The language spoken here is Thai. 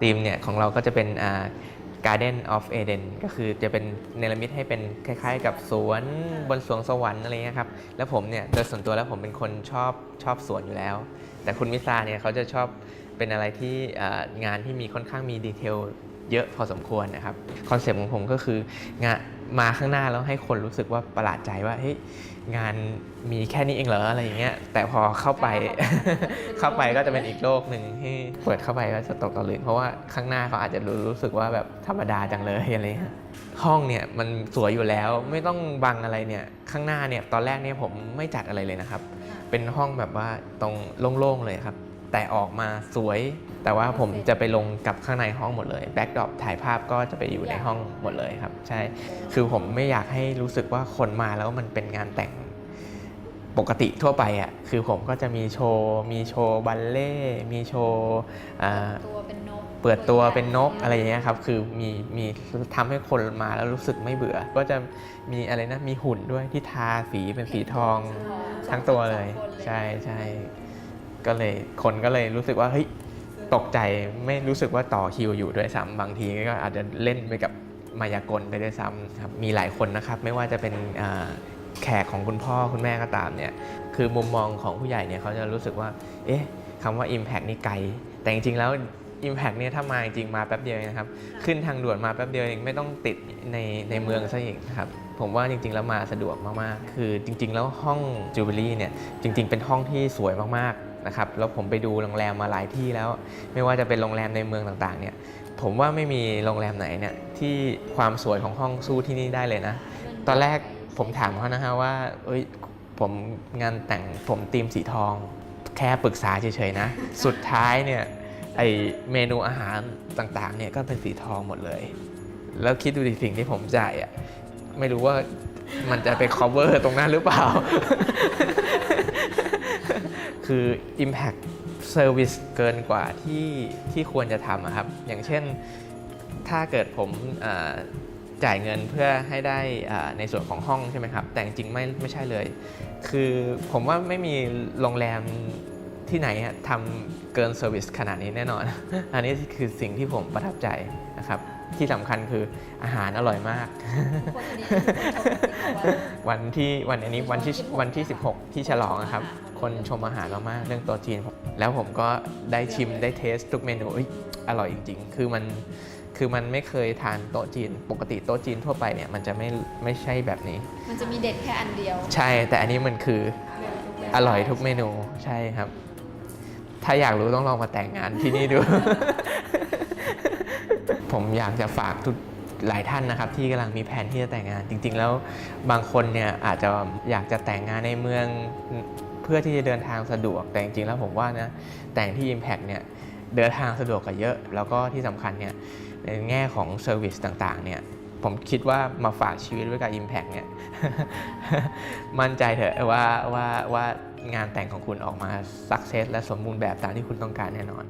ธีมเนี่ยของเราก็จะเป็น Garden of Eden ก็คือจะเป็นเนรมิตให้เป็นคล้ายๆ กับสวนบนสวงสวรรค์อะไรเงี้ยครับ แล้วผมเนี่ยโดยส่วนตัวแล้วผมเป็นคนชอบชอบสวนอยู่แล้ว แต่คุณมิซาเนี่ยเขาจะชอบเป็นอะไรที่งานที่มีค่อนข้างมีดีเทลเยอะพอสมควรนะครับ คอนเซปต์ของผมก็คืองาน มาข้างหน้าแล้วให้คนรู้สึกว่าประหลาดใจว่าเฮ้ยงานมีแค่นี้เองเหรออะไรอย่างเงี้ยแต่พอเข้าไปเข้าไปก็จะเป็นอีกโลกหนึ่งที่เปิดเข้าไปก็จะตกตะลึงเพราะว่าข้างหน้าเขาอาจจะรู้รู้สึกว่าแบบธรรมดาจังเลยอะไรเงี้ยห้องเนี่ยมันสวยอยู่แล้วไม่ต้องบังอะไรเนี่ยข้างหน้าเนี่ยตอนแรกเนี่ยผมไม่จัดอะไรเลยนะครับ เป็นห้องแบบว่าตรงโล่งๆเลยครับ แต่ออกมาสวย แต่ว่าผมจะไปลงกับข้างในห้องหมดเลยแบ็กดรอปถ่ายภาพก็จะไปอยู่ในห้องหมดเลยครับ ใช่ คือผมไม่อยากให้รู้สึกว่าคนมาแล้วมันเป็นงานแต่งปกติทั่วไปอะคือผมก็จะมีโชว์ มีโชว์บัลเล่ต์มีโชว์อ่าตัวเป็นนกเปิดตัวเป็นนกอะไรอย่างเงี้ยครับ คือมีมีทำให้คนมาแล้วรู้สึกไม่เบื่อ ก็จะมีอะไรนะ มีหุ่นด้วยที่ทาสีเป็นสีทองทั้งตัวเลย ใช่ใช่ ก็เลยคนก็เลยรู้สึกว่าเฮ้ยตกใจไม่รู้สึกว่าต่อคิวอยู่ด้วยซ้ำบางทีก็อาจจะเล่นไปกับมายากลไปด้วยซ้ำครับมีหลายคนนะครับ ไม่ว่าจะเป็นอ่าแขกของคุณพ่อคุณแม่ก็ตามเนี่ยคือมุมมองของผู้ใหญ่เนี่ยเขาจะรู้สึกว่า เอ๊ะคำว่า Impact นี่ไกล แต่จริงๆแล้ว Impact เนี่ยถ้ามาจริงๆมาแป๊บเดียวเองนะครับ ขึ้นทางด่วนมาแป๊บเดียวเองไม่ต้องติดในในเมืองซะอีกนะครับผมว่าจริงๆแล้วมาสะดวกมากๆ คือจริง ๆ แล้วห้องจูเบลี่เนี่ยจริง ๆ เป็นห้องที่สวยมากๆ นะครับแล้วผมไปดูโรงแรมมาหลายที่แล้ว ไม่ว่าจะเป็นโรงแรมในเมืองต่างๆเนี่ยผมว่าไม่มีโรงแรมไหนเนี่ยที่ความสวยของห้องสู้ที่นี่ได้เลยนะ ตอนแรกผมถามเขานะฮะว่าเอ้ยผมงานแต่งผมธีมสีทอง แค่ปรึกษาเฉยๆนะ สุดท้ายเนี่ยไอเมนูอาหารต่างๆเนี่ยก็เป็นสีทองหมดเลย แล้วคิดดูดิสิ่งที่ผมจ่ายอะไม่รู้ว่ามันจะไป cover ตรงนั้นหรือเปล่า คือ Impact Service เกินกว่าที่ที่ควรจะทำะครับ อย่างเช่นถ้าเกิดผมจ่ายเงินเพื่อให้ได้ในส่วนของห้องใช่ไหมครับ แต่จริงไม่ไม่ใช่เลย คือผมว่าไม่มีโรงแรมที่ไหนทำเกินเซอร์วิสขนาดนี้แน่นอน อันนี้คือสิ่งที่ผมประทับใจนะครับ ที่สำคัญคืออาหารอร่อยมากคนนี้คือคนชมจริงๆว่าวันที่วันอันนี้วันที่16วันที่ 16 ที่ฉลองอะครับ คนชมอาหารเรามากเรื่องโต๊ะจีนผมแล้วผมก็ได้ชิมได้เทสทุกเมนูเอ้ยอร่อยจริง ๆ คือมันคือมันไม่เคยทานโต๊ะจีน ปกติโต๊ะจีนทั่วไปเนี่ยมันจะไม่ไม่ใช่แบบนี้ มันจะมีเด็ดแค่อันเดียว ใช่แต่อันนี้มันคืออร่อยทุกเมนูใช่ครับ ถ้าอยากรู้ต้องลองมาแต่งงานที่นี่ดู ผมอยากจะฝากทุกหลายท่านนะครับที่กำลังมีแผนที่จะแต่งงาน จริง ๆ แล้วบางคนเนี่ยอาจจะอยากจะแต่งงานในเมืองเพื่อที่จะเดินทางสะดวก แต่จริงๆแล้วผมว่านะแต่งที่ Impact เนี่ยเดินทางสะดวกกว่าเยอะ แล้วก็ที่สำคัญเนี่ยในแง่ของเซอร์วิสต่างๆเนี่ยผมคิดว่ามาฝากชีวิตไว้กับ Impact เนี่ยมั่นใจเถอะว่าว่าว่างานแต่งของคุณออกมาสักเซสและสมบูรณ์แบบตามที่คุณต้องการแน่นอน